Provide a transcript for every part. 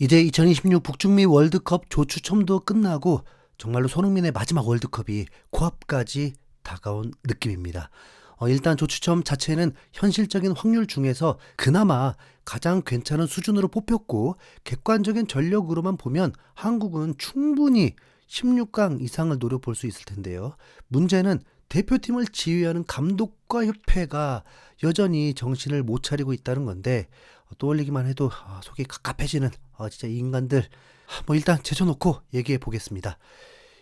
이제 2026 북중미 월드컵 조추첨도 끝나고 정말로 손흥민의 마지막 월드컵이 코앞까지 다가온 느낌입니다. 어, 일단 조추첨 자체는 현실적인 확률 중에서 그나마 가장 괜찮은 수준으로 뽑혔고 객관적인 전력으로만 보면 한국은 충분히 16강 이상을 노려볼 수 있을 텐데요. 문제는 대표팀을 지휘하는 감독과 협회가 여전히 정신을 못 차리고 있다는 건데 어, 떠올리기만 해도 아, 속이 갑갑해지는 아, 진짜 이 인간들 아, 뭐 일단 제쳐놓고 얘기해 보겠습니다.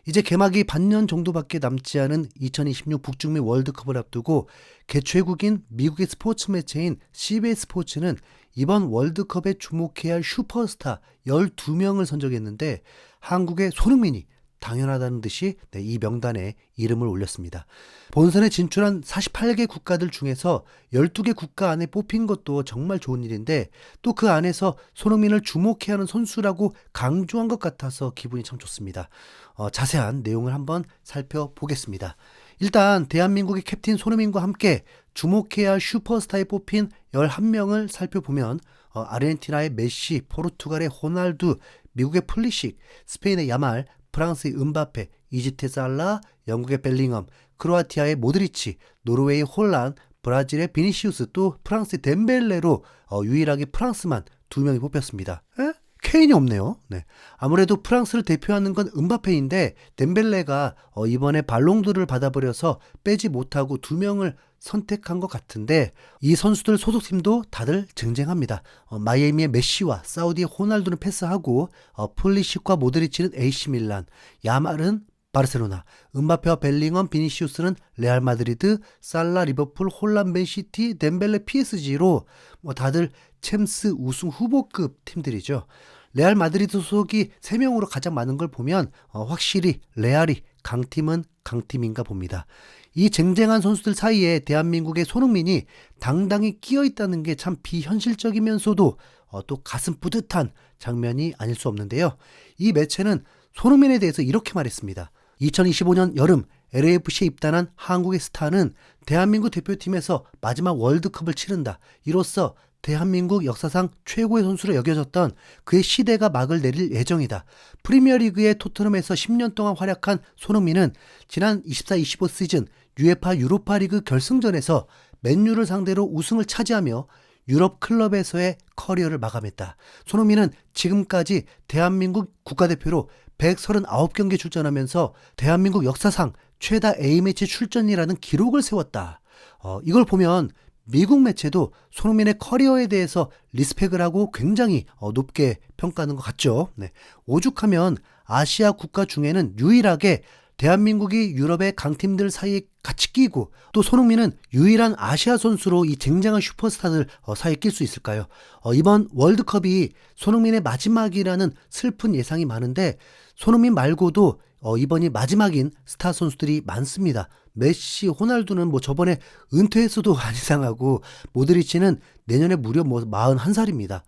이제 개막이 반년 정도밖에 남지 않은 2026 북중미 월드컵을 앞두고 개최국인 미국의 스포츠 매체인 CBS 스포츠는 이번 월드컵에 주목해야 할 슈퍼스타 12명을 선정했는데 한국의 손흥민이 당연하다는 듯이 네, 이 명단에 이름을 올렸습니다. 본선에 진출한 48개 국가들 중에서 12개 국가 안에 뽑힌 것도 정말 좋은 일인데 또 그 안에서 손흥민을 주목해야 하는 선수라고 강조한 것 같아서 기분이 참 좋습니다. 어, 자세한 내용을 한번 살펴보겠습니다. 일단 대한민국의 캡틴 손흥민과 함께 주목해야 할 슈퍼스타에 뽑힌 11명을 살펴보면 어, 아르헨티나의 메시, 포르투갈의 호날두, 미국의 플리식, 스페인의 야말, 프랑스의 은바페, 이집트의 살라, 영국의 벨링엄, 크로아티아의 모드리치, 노르웨이의 홀란, 브라질의 비니시우스 또 프랑스의 덴벨레로 어, 유일하게 프랑스만 두 명이 뽑혔습니다. 에? 케인이 없네요. 네. 아무래도 프랑스를 대표하는 건 은바페인데 덴벨레가 어, 이번에 발롱도를 받아버려서 빼지 못하고 두 명을 선택한 것 같은데 이 선수들 소속팀도 다들 쟁쟁합니다. 어, 마이애미의 메시와 사우디의 호날두는 패스하고 어, 폴리식과 모드리치는 AC 밀란, 야말은 바르셀로나, 은바페와 벨링엄, 비니시우스는 레알 마드리드, 살라 리버풀, 홀란 맨시티, 덴벨레 PSG로 뭐 다들 챔스 우승 후보급 팀들이죠. 레알 마드리드 소속이 3명으로 가장 많은 걸 보면 어, 확실히 레알이 강팀은 강팀인가 봅니다. 이 쟁쟁한 선수들 사이에 대한민국의 손흥민이 당당히 끼어 있다는 게 참 비현실적이면서도 어, 또 가슴 뿌듯한 장면이 아닐 수 없는데요. 이 매체는 손흥민에 대해서 이렇게 말했습니다. 2025년 여름 LAFC에 입단한 한국의 스타는 대한민국 대표팀에서 마지막 월드컵을 치른다. 이로써 대한민국 역사상 최고의 선수로 여겨졌던 그의 시대가 막을 내릴 예정이다. 프리미어리그의 토트넘에서 10년 동안 활약한 손흥민은 지난 24-25 시즌 UEFA 유로파리그 결승전에서 맨유를 상대로 우승을 차지하며 유럽 클럽에서의 커리어를 마감했다. 손흥민은 지금까지 대한민국 국가대표로 139경기 출전하면서 대한민국 역사상 최다 A매치 출전이라는 기록을 세웠다. 어, 이걸 보면 미국 매체도 손흥민의 커리어에 대해서 리스펙을 하고 굉장히 어, 높게 평가하는 것 같죠. 네. 오죽하면 아시아 국가 중에는 유일하게 대한민국이 유럽의 강팀들 사이에 같이 끼고 또 손흥민은 유일한 아시아 선수로 이 쟁쟁한 슈퍼스타들 어, 사이에 낄 수 있을까요? 어, 이번 월드컵이 손흥민의 마지막이라는 슬픈 예상이 많은데 손흥민 말고도 어, 이번이 마지막인 스타 선수들이 많습니다. 메시, 호날두는 뭐 저번에 은퇴했어도 안 이상하고 모드리치는 내년에 무려 뭐 41살입니다.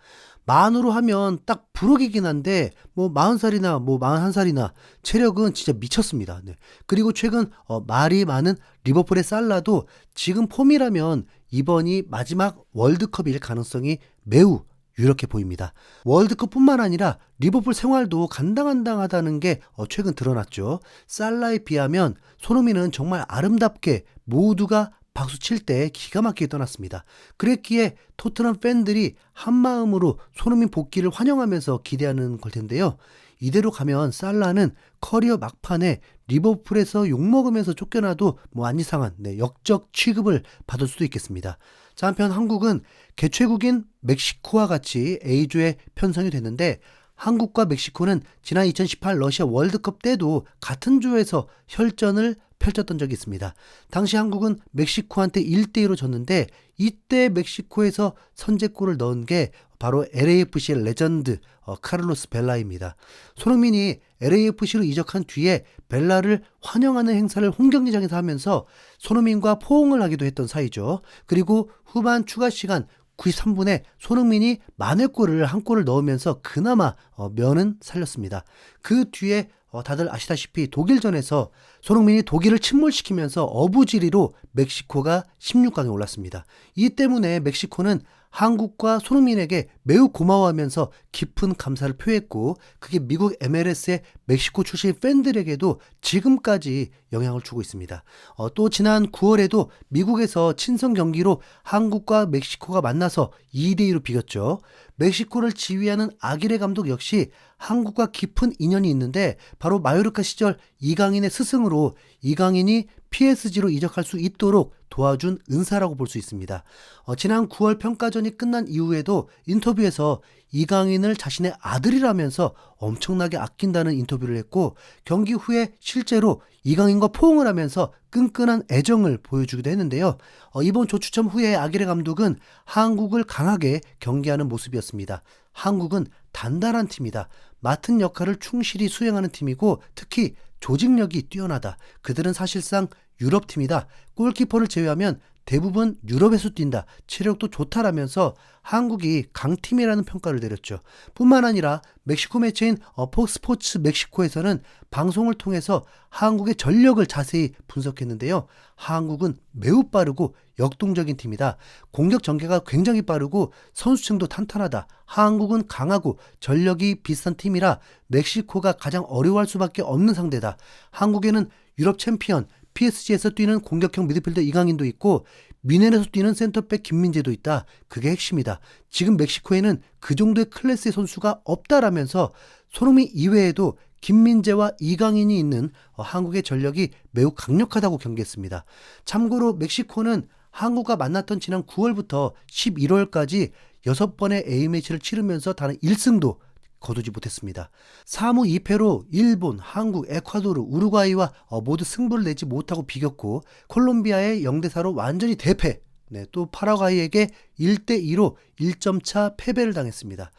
만으로 하면 딱 부록이긴 한데 뭐 40살이나 뭐 41살이나 체력은 진짜 미쳤습니다. 네. 그리고 최근 어, 말이 많은 리버풀의 살라도 지금 폼이라면 이번이 마지막 월드컵일 가능성이 매우 유력해 보입니다. 월드컵뿐만 아니라 리버풀 생활도 간당간당하다는 게 어, 최근 드러났죠. 살라에 비하면 손흥민은 정말 아름답게 모두가 박수 칠 때 기가 막히게 떠났습니다. 그랬기에 토트넘 팬들이 한마음으로 손흥민 복귀를 환영하면서 기대하는 걸 텐데요. 이대로 가면 살라는 커리어 막판에 리버풀에서 욕먹으면서 쫓겨나도 뭐 안 이상한 네, 역적 취급을 받을 수도 있겠습니다. 자, 한편 한국은 개최국인 멕시코와 같이 A조에 편성이 됐는데 한국과 멕시코는 지난 2018 러시아 월드컵 때도 같은 조에서 혈전을 펼쳤던 적이 있습니다. 당시 한국은 멕시코한테 1대2로 졌는데 이때 멕시코에서 선제골을 넣은 게 바로 LAFC의 레전드 어, 카를로스 벨라입니다. 손흥민이 LAFC로 이적한 뒤에 벨라를 환영하는 행사를 홈경기장에서 하면서 손흥민과 포옹을 하기도 했던 사이죠. 그리고 후반 추가 시간 93분에 손흥민이 만회골을 한 골을 넣으면서 그나마 어, 면은 살렸습니다. 그 뒤에 어, 다들 아시다시피 독일전에서 손흥민이 독일을 침몰시키면서 어부지리로 멕시코가 16강에 올랐습니다. 이 때문에 멕시코는 한국과 손흥민에게 매우 고마워하면서 깊은 감사를 표했고 그게 미국 MLS의 멕시코 출신 팬들에게도 지금까지 영향을 주고 있습니다. 어, 또 지난 9월에도 미국에서 친선 경기로 한국과 멕시코가 만나서 2대2로 비겼죠. 멕시코를 지휘하는 아기레 감독 역시 한국과 깊은 인연이 있는데 바로 마요르카 시절 이강인의 스승으로 이강인이 PSG로 이적할 수 있도록 도와준 은사라고 볼 수 있습니다. 어, 지난 9월 평가전이 끝난 이후에도 인터뷰에서 이강인을 자신의 아들이라면서 엄청나게 아낀다는 인터뷰를 했고 경기 후에 실제로 이강인과 포옹을 하면서 끈끈한 애정을 보여주기도 했는데요. 어, 이번 조추첨 후에 아기레 감독은 한국을 강하게 경기하는 모습이었습니다. 한국은 단단한 팀이다. 맡은 역할을 충실히 수행하는 팀이고 특히 조직력이 뛰어나다. 그들은 사실상 유럽 팀이다. 골키퍼를 제외하면 대부분 유럽에서 뛴다. 체력도 좋다라면서 한국이 강팀이라는 평가를 내렸죠. 뿐만 아니라 멕시코 매체인 어, 폭스포츠 멕시코에서는 방송을 통해서 한국의 전력을 자세히 분석했는데요. 한국은 매우 빠르고 역동적인 팀이다. 공격 전개가 굉장히 빠르고 선수층도 탄탄하다. 한국은 강하고 전력이 비슷한 팀이라 멕시코가 가장 어려워할 수밖에 없는 상대다. 한국에는 유럽 챔피언 PSG에서 뛰는 공격형 미드필더 이강인도 있고 미넨에서 뛰는 센터백 김민재도 있다. 그게 핵심이다. 지금 멕시코에는 그 정도의 클래스의 선수가 없다라면서 손흥민 이외에도 김민재와 이강인이 있는 어, 한국의 전력이 매우 강력하다고 경기했습니다. 참고로 멕시코는 한국과 만났던 지난 9월부터 11월까지 6번의 A매치를 치르면서 단 1승도 거두지 못했습니다. 3무 2패로 일본, 한국, 에콰도르, 우루과이와 어, 모두 승부를 내지 못하고 비겼고 콜롬비아의 0대4로 완전히 대패. 네, 또 파라과이에게 1대2로 1점 차 패배를 당했습니다.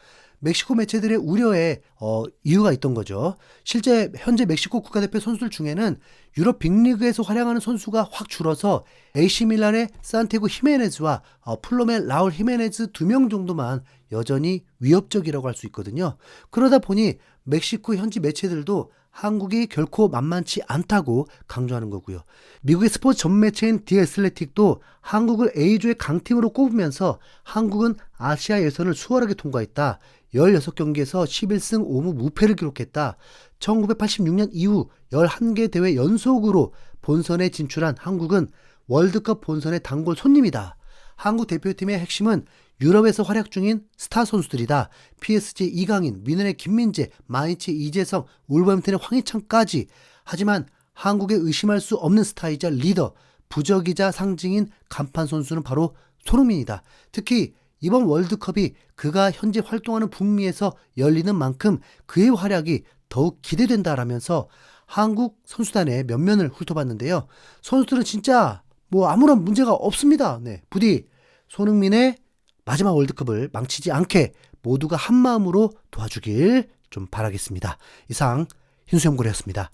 멕시코 매체들의 우려에 어, 이유가 있던 거죠. 실제 현재 멕시코 국가대표 선수들 중에는 유럽 빅리그에서 활약하는 선수가 확 줄어서 AC 밀란의 산티고 히메네즈와 어, 플롬의 라울 히메네즈 두 명 정도만 여전히 위협적이라고 할 수 있거든요. 그러다 보니 멕시코 현지 매체들도 한국이 결코 만만치 않다고 강조하는 거고요. 미국의 스포츠 전 매체인 디애슬레틱도 한국을 A조의 강팀으로 꼽으면서 한국은 아시아 예선을 수월하게 통과했다. 16경기에서 11승 5무 무패를 기록했다. 1986년 이후 11개 대회 연속으로 본선에 진출한 한국은 월드컵 본선의 단골 손님이다. 한국 대표팀의 핵심은 유럽에서 활약 중인 스타 선수들이다. PSG 이강인, 미넨의 김민재, 마이치 이재성, 울버햄튼의 황희찬까지. 하지만 한국에 의심할 수 없는 스타이자 리더, 부적이자 상징인 간판 선수는 바로 손흥민이다. 특히 이번 월드컵이 그가 현재 활동하는 북미에서 열리는 만큼 그의 활약이 더욱 기대된다라면서 한국 선수단의 면면을 훑어봤는데요. 선수들은 진짜 뭐 아무런 문제가 없습니다. 네, 부디 손흥민의 마지막 월드컵을 망치지 않게 모두가 한 마음으로 도와주길 좀 바라겠습니다. 이상 흰수염고래였습니다.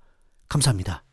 감사합니다.